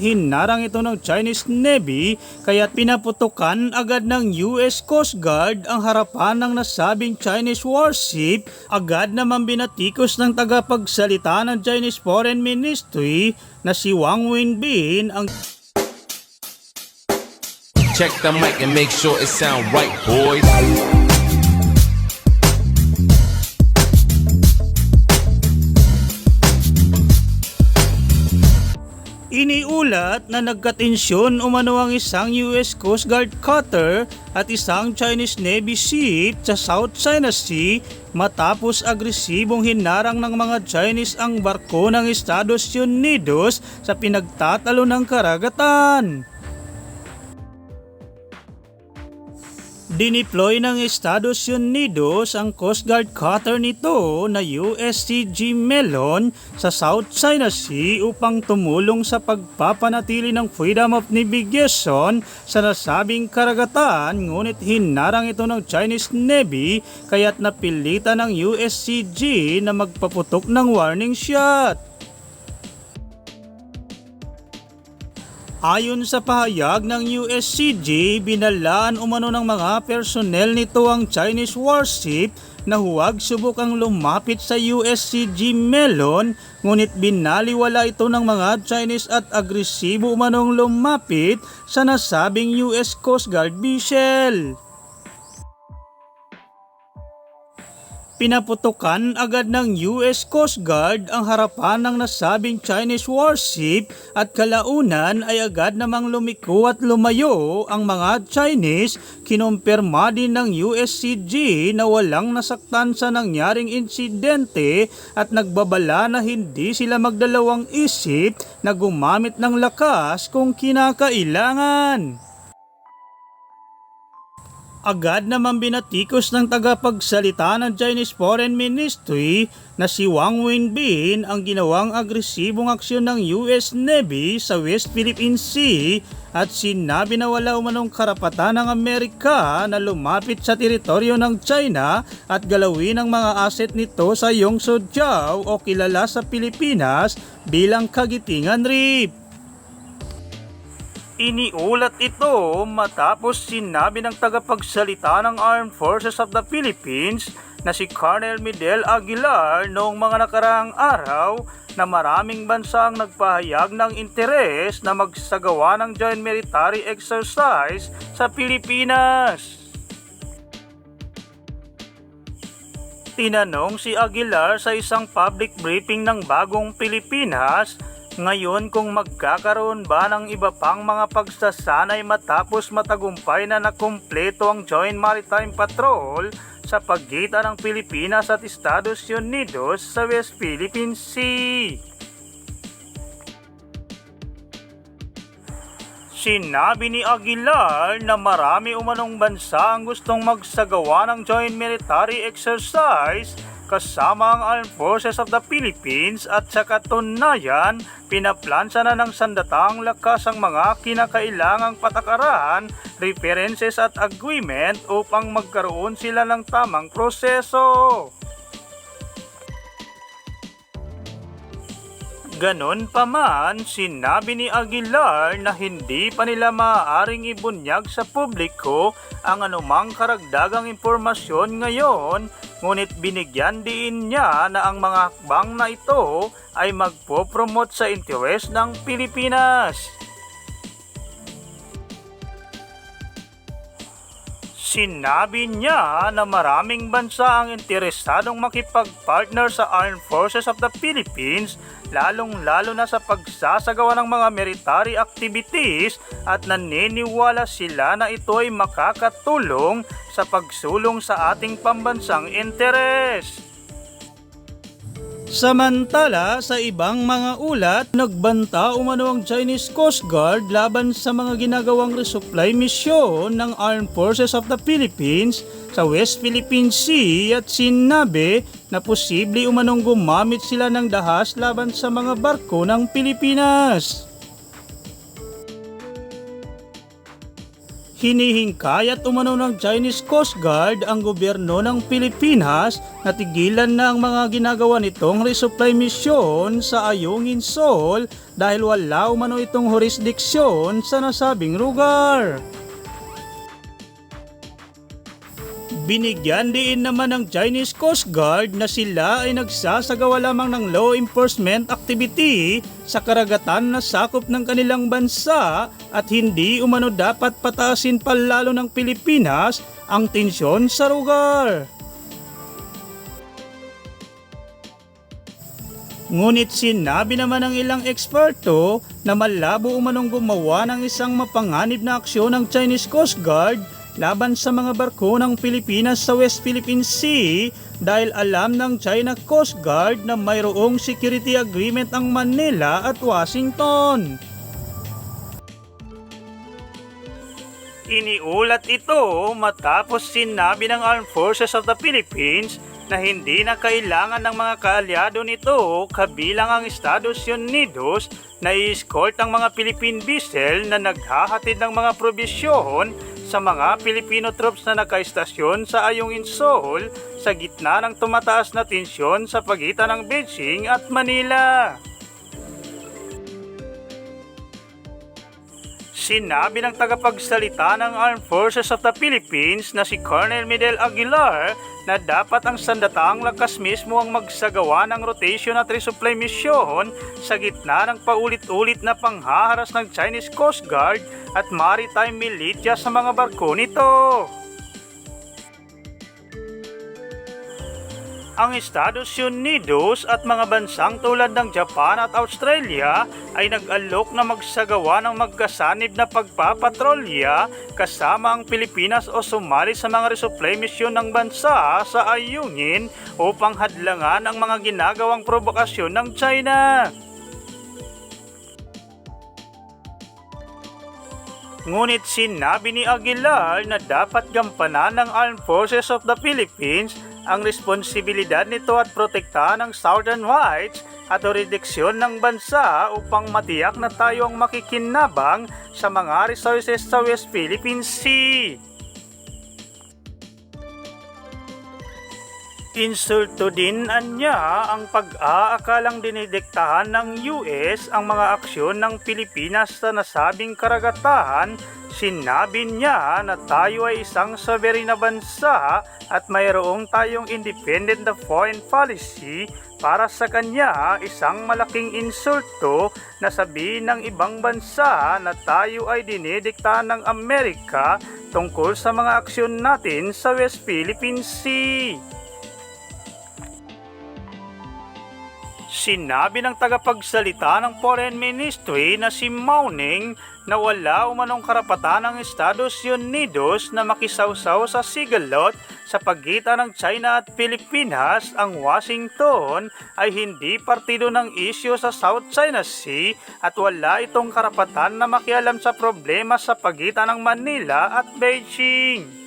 Hinarang ito ng Chinese Navy kaya pinaputukan agad ng US Coast Guard ang harapan ng nasabing Chinese warship. Agad naman binatikos ng tagapagsalita ng Chinese Foreign Ministry na si Wang Wenbin ang Check the mic and make sure it sound right, boys. Iniulat na nagkatensyon umano ang isang US Coast Guard cutter at isang Chinese Navy ship sa South China Sea matapos agresibong hinarang ng mga Chinese ang barko ng Estados Unidos sa pinagtatalo ng karagatan. Dineploy ng Estados Unidos ang Coast Guard cutter nito na USCG Melon sa South China Sea upang tumulong sa pagpapanatili ng freedom of navigation sa nasabing karagatan ngunit hinarang ito ng Chinese Navy kaya't napilitan ng USCG na magpaputok ng warning shot. Ayon sa pahayag ng USCG, binalaan umano ng mga personnel nito ang Chinese warship na huwag subukang lumapit sa USCG Melon ngunit binaliwala ito ng mga Chinese at agresibo umanong lumapit sa nasabing US Coast Guard vessel. Pinaputukan agad ng US Coast Guard ang harapan ng nasabing Chinese warship at kalaunan ay agad namang lumiko at lumayo ang mga Chinese. Kinumpirma din ng USCG na walang nasaktan sa nangyaring insidente at nagbabala na hindi sila magdalawang isip na gumamit ng lakas kung kinakailangan. Agad naman binatikos ng tagapagsalita ng Chinese Foreign Ministry na si Wang Wenbin ang ginawang agresibong aksyon ng US Navy sa West Philippine Sea at sinabi na wala umanong karapatan ng Amerika na lumapit sa teritoryo ng China at galawin ang mga asset nito sa Yongso-Jiao o kilala sa Pilipinas bilang Kagitingan Reef. Iniulat ito matapos sinabi ng tagapagsalita ng Armed Forces of the Philippines na si Colonel Miguel Aguilar noong mga nakaraang araw na maraming bansa ang nagpahayag ng interes na magsagawa ng joint military exercise sa Pilipinas. Tinanong si Aguilar sa isang public briefing ng Bagong Pilipinas ngayon kung magkakaroon ba ng iba pang mga pagsasanay matapos matagumpay na nakumpleto ang Joint Maritime Patrol sa pagitan ng Pilipinas at Estados Unidos sa West Philippine Sea. Sinabi ni Aguilar na marami umanong bansa ang gustong magsagawa ng joint military exercise kasama ang Armed Forces of the Philippines at sa katunayan, pinaplansa na ng sandatang lakas ang mga kinakailangang patakaran, references at agreement upang magkaroon sila ng tamang proseso. Ganon pa man, sinabi ni Aguilar na hindi pa nila maaaring ibunyag sa publiko ang anumang karagdagang impormasyon ngayon, ngunit binigyan din niya na ang mga hakbang na ito ay magpo-promote sa interes ng Pilipinas. Sinabi niya na maraming bansa ang interesadong makipag-partner sa Armed Forces of the Philippines lalong-lalo na sa pagsasagawa ng mga military activities at naniniwala sila na ito ay makakatulong sa pagsulong sa ating pambansang interes. Samantala, sa ibang mga ulat, nagbanta umano ang Chinese Coast Guard laban sa mga ginagawang resupply mission ng Armed Forces of the Philippines sa West Philippine Sea at sinabi na posible umanong gumamit sila ng dahas laban sa mga barko ng Pilipinas. Hinihingkayat umano ng Chinese Coast Guard ang gobyerno ng Pilipinas na tigilan na ang mga ginagawa nitong resupply mission sa Ayungin Seoul dahil wala umano itong jurisdiksyon sa nasabing lugar. Binigyan din naman ng Chinese Coast Guard na sila ay nagsasagawa lamang ng law enforcement activity sa karagatan na sakop ng kanilang bansa at hindi umano dapat patasin pa lalo ng Pilipinas ang tensyon sa lugar. Ngunit sinabi naman ng ilang eksperto na malabo umanong gumawa ng isang mapanganib na aksyon ng Chinese Coast Guard laban sa mga barko ng Pilipinas sa West Philippine Sea dahil alam ng China Coast Guard na mayroong security agreement ang Manila at Washington. Iniulat ito matapos sinabi ng Armed Forces of the Philippines na hindi na kailangan ng mga kaalyado nito kabilang ang Estados Unidos na i-escort ang mga Philippine vessel na naghahatid ng mga probisyon sa mga Filipino troops na nakaistasyon sa Ayungin Seoul sa gitna ng tumataas na tensyon sa pagitan ng Beijing at Manila. Sinabi ng tagapagsalita ng Armed Forces of the Philippines na si Colonel Miguel Aguilar na dapat ang sandataang lakas mismo ang magsagawa ng rotation at resupply mission sa gitna ng paulit-ulit na panghaharas ng Chinese Coast Guard at maritime militia sa mga barko nito. Ang Estados Unidos at mga bansang tulad ng Japan at Australia ay nag-alok na magsagawa ng magkasanib na pagpapatrolya kasama ang Pilipinas o sumali sa mga resupply mission ng bansa sa ayungin upang hadlangan ang mga ginagawang provokasyon ng China. Ngunit sinabi ni Aguilar na dapat gampanan ng Armed Forces of the Philippines ang responsibilidad nito at protektahan ang Southern Whites at jurisdiksyon ng bansa upang matiyak na tayo ang makikinabang sa mga resources sa West Philippine Sea. Insulto din anya ang pag-aakalang dinidiktahan ng US ang mga aksyon ng Pilipinas sa nasabing karagatan. Sinabi niya na tayo ay isang sovereign na bansa at mayroong tayong independent na foreign policy para sa kanya isang malaking insulto na sabihin ng ibang bansa na tayo ay dinidiktahan ng Amerika tungkol sa mga aksyon natin sa West Philippine Sea. Sinabi ng tagapagsalita ng Foreign Ministry na si Mauning na wala umanong karapatan ng Estados Unidos na makisawsaw sa sigalot sa pagitan ng China at Pilipinas, ang Washington ay hindi partido ng isyo sa South China Sea at wala itong karapatan na makialam sa problema sa pagitan ng Manila at Beijing.